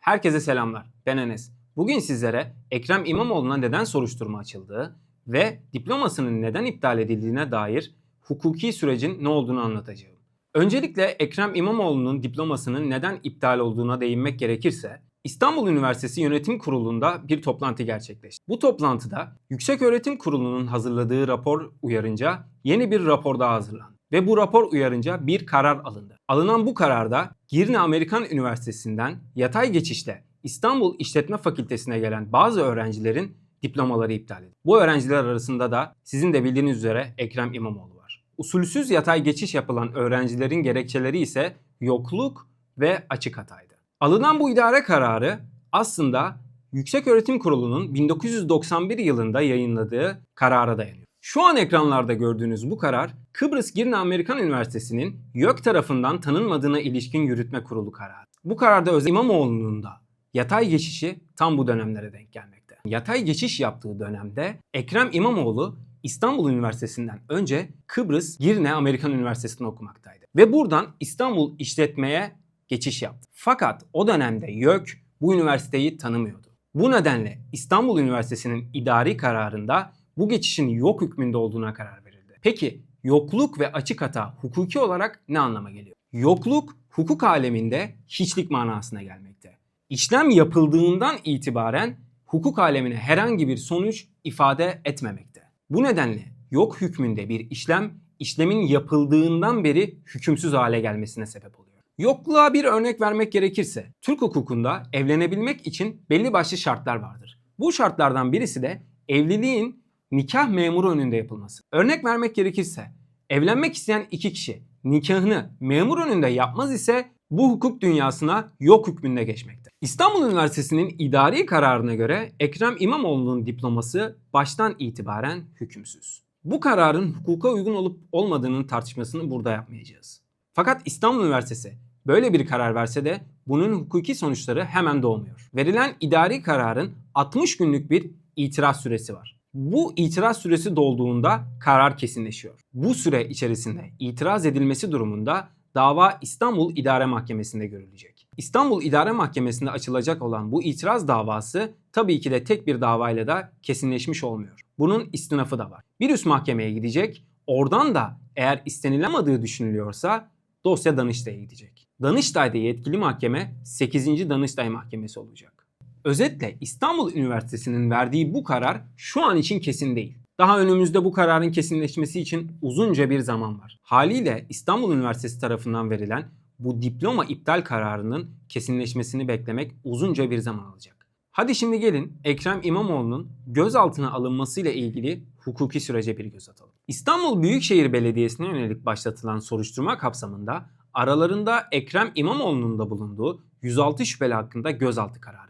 Herkese selamlar. Ben Enes. Bugün sizlere Ekrem İmamoğlu'na neden soruşturma açıldığı ve diplomasının neden iptal edildiğine dair hukuki sürecin ne olduğunu anlatacağım. Öncelikle Ekrem İmamoğlu'nun diplomasının neden iptal olduğuna değinmek gerekirse İstanbul Üniversitesi Yönetim Kurulu'nda bir toplantı gerçekleşti. Bu toplantıda Yükseköğretim Kurulu'nun hazırladığı rapor uyarınca yeni bir rapor daha hazırlandı. Ve bu rapor uyarınca bir karar alındı. Alınan bu kararda Girne Amerikan Üniversitesi'nden yatay geçişle İstanbul İşletme Fakültesine gelen bazı öğrencilerin diplomaları iptal edildi. Bu öğrenciler arasında da sizin de bildiğiniz üzere Ekrem İmamoğlu var. Usulsüz yatay geçiş yapılan öğrencilerin gerekçeleri ise yokluk ve açık hataydı. Alınan bu idare kararı aslında Yükseköğretim Kurulu'nun 1991 yılında yayınladığı karara dayanıyor. Şu an ekranlarda gördüğünüz bu karar Kıbrıs Girne Amerikan Üniversitesi'nin YÖK tarafından tanınmadığına ilişkin yürütme kurulu kararı. Bu kararda Öz İmamoğlu'nun da yatay geçişi tam bu dönemlere denk gelmekte. Yatay geçiş yaptığı dönemde Ekrem İmamoğlu İstanbul Üniversitesi'nden önce Kıbrıs Girne Amerikan Üniversitesi'nde okumaktaydı. Ve buradan İstanbul İşletme'ye geçiş yaptı. Fakat o dönemde YÖK bu üniversiteyi tanımıyordu. Bu nedenle İstanbul Üniversitesi'nin idari kararında bu geçişin yok hükmünde olduğuna karar verildi. Peki yokluk ve açık hata hukuki olarak ne anlama geliyor? Yokluk hukuk aleminde hiçlik manasına gelmekte. İşlem yapıldığından itibaren hukuk alemine herhangi bir sonuç ifade etmemekte. Bu nedenle yok hükmünde bir işlem işlemin yapıldığından beri hükümsüz hale gelmesine sebep oluyor. Yokluğa bir örnek vermek gerekirse Türk hukukunda evlenebilmek için belli başlı şartlar vardır. Bu şartlardan birisi de evliliğin nikah memuru önünde yapılması. Örnek vermek gerekirse evlenmek isteyen iki kişi nikahını memur önünde yapmaz ise bu hukuk dünyasına yok hükmünde geçmekte. İstanbul Üniversitesi'nin idari kararına göre Ekrem İmamoğlu'nun diploması baştan itibaren hükümsüz. Bu kararın hukuka uygun olup olmadığının tartışmasını burada yapmayacağız. Fakat İstanbul Üniversitesi böyle bir karar verse de bunun hukuki sonuçları hemen doğmuyor. Verilen idari kararın 60 günlük bir itiraz süresi var. Bu itiraz süresi dolduğunda karar kesinleşiyor. Bu süre içerisinde itiraz edilmesi durumunda dava İstanbul İdare Mahkemesi'nde görülecek. İstanbul İdare Mahkemesi'nde açılacak olan bu itiraz davası tabii ki de tek bir davayla da kesinleşmiş olmuyor. Bunun istinafı da var. Bir üst mahkemeye gidecek. Oradan da eğer istenilemediği düşünülüyorsa dosya Danıştay'a gidecek. Danıştay'da yetkili mahkeme 8. Danıştay Mahkemesi olacak. Özetle İstanbul Üniversitesi'nin verdiği bu karar şu an için kesin değil. Daha önümüzde bu kararın kesinleşmesi için uzunca bir zaman var. Haliyle İstanbul Üniversitesi tarafından verilen bu diploma iptal kararının kesinleşmesini beklemek uzunca bir zaman alacak. Hadi şimdi gelin Ekrem İmamoğlu'nun gözaltına alınmasıyla ilgili hukuki sürece bir göz atalım. İstanbul Büyükşehir Belediyesi'ne yönelik başlatılan soruşturma kapsamında aralarında Ekrem İmamoğlu'nun da bulunduğu 106 şüpheli hakkında gözaltı kararı.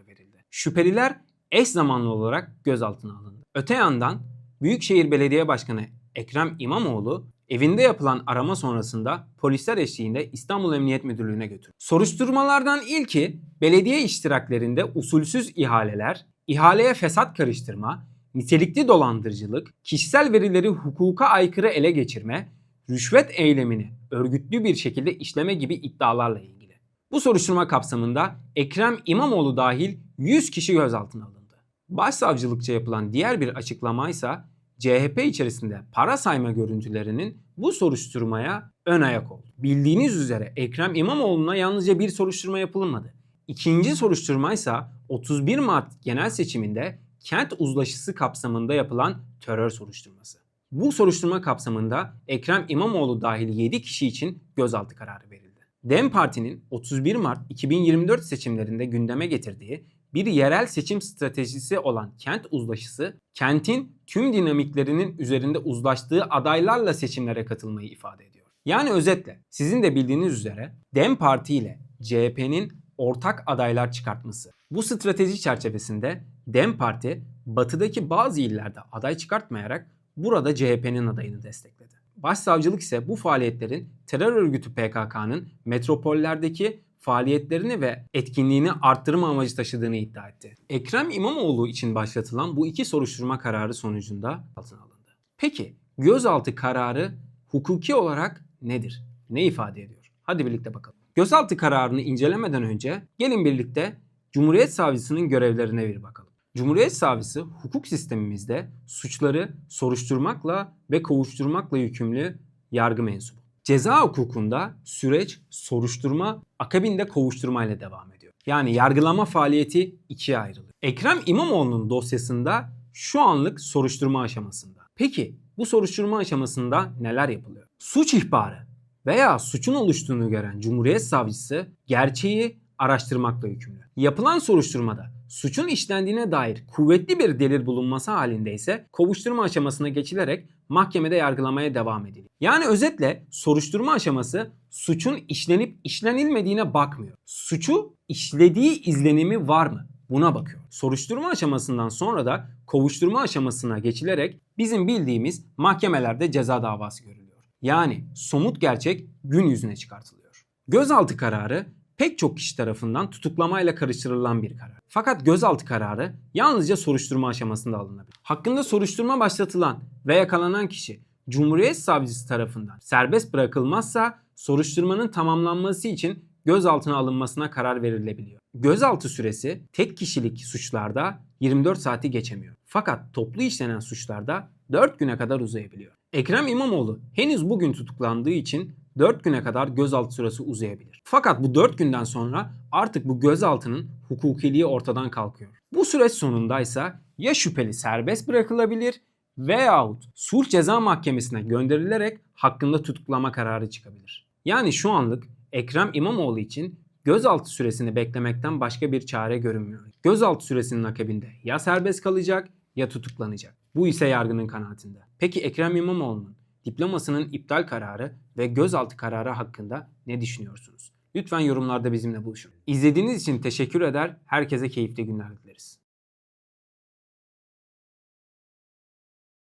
Şüpheliler eş zamanlı olarak gözaltına alındı. Öte yandan Büyükşehir Belediye Başkanı Ekrem İmamoğlu evinde yapılan arama sonrasında polisler eşliğinde İstanbul Emniyet Müdürlüğü'ne götürdü. Soruşturmalardan ilki belediye iştiraklerinde usulsüz ihaleler, ihaleye fesat karıştırma, nitelikli dolandırıcılık, kişisel verileri hukuka aykırı ele geçirme, rüşvet eylemini örgütlü bir şekilde işleme gibi iddialarla ilgili. Bu soruşturma kapsamında Ekrem İmamoğlu dahil 100 kişi gözaltına alındı. Başsavcılıkça yapılan diğer bir açıklama ise CHP içerisinde para sayma görüntülerinin bu soruşturmaya ön ayak oldu. Bildiğiniz üzere Ekrem İmamoğlu'na yalnızca bir soruşturma yapılmadı. İkinci soruşturma ise 31 Mart genel seçiminde kent uzlaşısı kapsamında yapılan terör soruşturması. Bu soruşturma kapsamında Ekrem İmamoğlu dahil 7 kişi için gözaltı kararı verildi. DEM Parti'nin 31 Mart 2024 seçimlerinde gündeme getirdiği bir yerel seçim stratejisi olan kent uzlaşısı, kentin tüm dinamiklerinin üzerinde uzlaştığı adaylarla seçimlere katılmayı ifade ediyor. Yani özetle sizin de bildiğiniz üzere DEM Parti ile CHP'nin ortak adaylar çıkartması. Bu strateji çerçevesinde DEM Parti batıdaki bazı illerde aday çıkartmayarak burada CHP'nin adayını destekledi. Başsavcılık ise bu faaliyetlerin terör örgütü PKK'nın metropollerdeki faaliyetlerini ve etkinliğini arttırma amacı taşıdığını iddia etti. Ekrem İmamoğlu için başlatılan bu iki soruşturma kararı sonucunda altına alındı. Peki gözaltı kararı hukuki olarak nedir? Ne ifade ediyor? Hadi birlikte bakalım. Gözaltı kararını incelemeden önce gelin birlikte Cumhuriyet Savcısının görevlerine bir bakalım. Cumhuriyet Savcısı hukuk sistemimizde suçları soruşturmakla ve kovuşturmakla yükümlü yargı mensubu. Ceza hukukunda süreç soruşturma akabinde kovuşturmayla devam ediyor. Yani yargılama faaliyeti ikiye ayrılıyor. Ekrem İmamoğlu'nun dosyasında şu anlık soruşturma aşamasında. Peki bu soruşturma aşamasında neler yapılıyor? Suç ihbarı veya suçun oluştuğunu gören Cumhuriyet Savcısı gerçeği araştırmakla yükümlü. Yapılan soruşturmada suçun işlendiğine dair kuvvetli bir delil bulunması halinde ise kovuşturma aşamasına geçilerek mahkemede yargılamaya devam ediliyor. Yani özetle soruşturma aşaması suçun işlenip işlenilmediğine bakmıyor. Suçu işlediği izlenimi var mı? Buna bakıyor. Soruşturma aşamasından sonra da kovuşturma aşamasına geçilerek bizim bildiğimiz mahkemelerde ceza davası görülüyor. Yani somut gerçek gün yüzüne çıkartılıyor. Gözaltı kararı pek çok kişi tarafından tutuklamayla karıştırılan bir karar. Fakat gözaltı kararı yalnızca soruşturma aşamasında alınabilir. Hakkında soruşturma başlatılan ve yakalanan kişi Cumhuriyet Savcısı tarafından serbest bırakılmazsa soruşturmanın tamamlanması için gözaltına alınmasına karar verilebiliyor. Gözaltı süresi tek kişilik suçlarda 24 saati geçemiyor. Fakat toplu işlenen suçlarda 4 güne kadar uzayabiliyor. Ekrem İmamoğlu henüz bugün tutuklandığı için 4 güne kadar gözaltı süresi uzayabilir. Fakat bu 4 günden sonra artık bu gözaltının hukukiliği ortadan kalkıyor. Bu süreç sonundaysa ya şüpheli serbest bırakılabilir veyahut sulh ceza mahkemesine gönderilerek hakkında tutuklama kararı çıkabilir. Yani şu anlık Ekrem İmamoğlu için gözaltı süresini beklemekten başka bir çare görünmüyor. Gözaltı süresinin akabinde ya serbest kalacak ya tutuklanacak. Bu ise yargının kanaatinde. Peki Ekrem İmamoğlu'nun diplomasının iptal kararı ve gözaltı kararı hakkında ne düşünüyorsunuz? Lütfen yorumlarda bizimle buluşun. İzlediğiniz için teşekkür eder, herkese keyifli günler dileriz.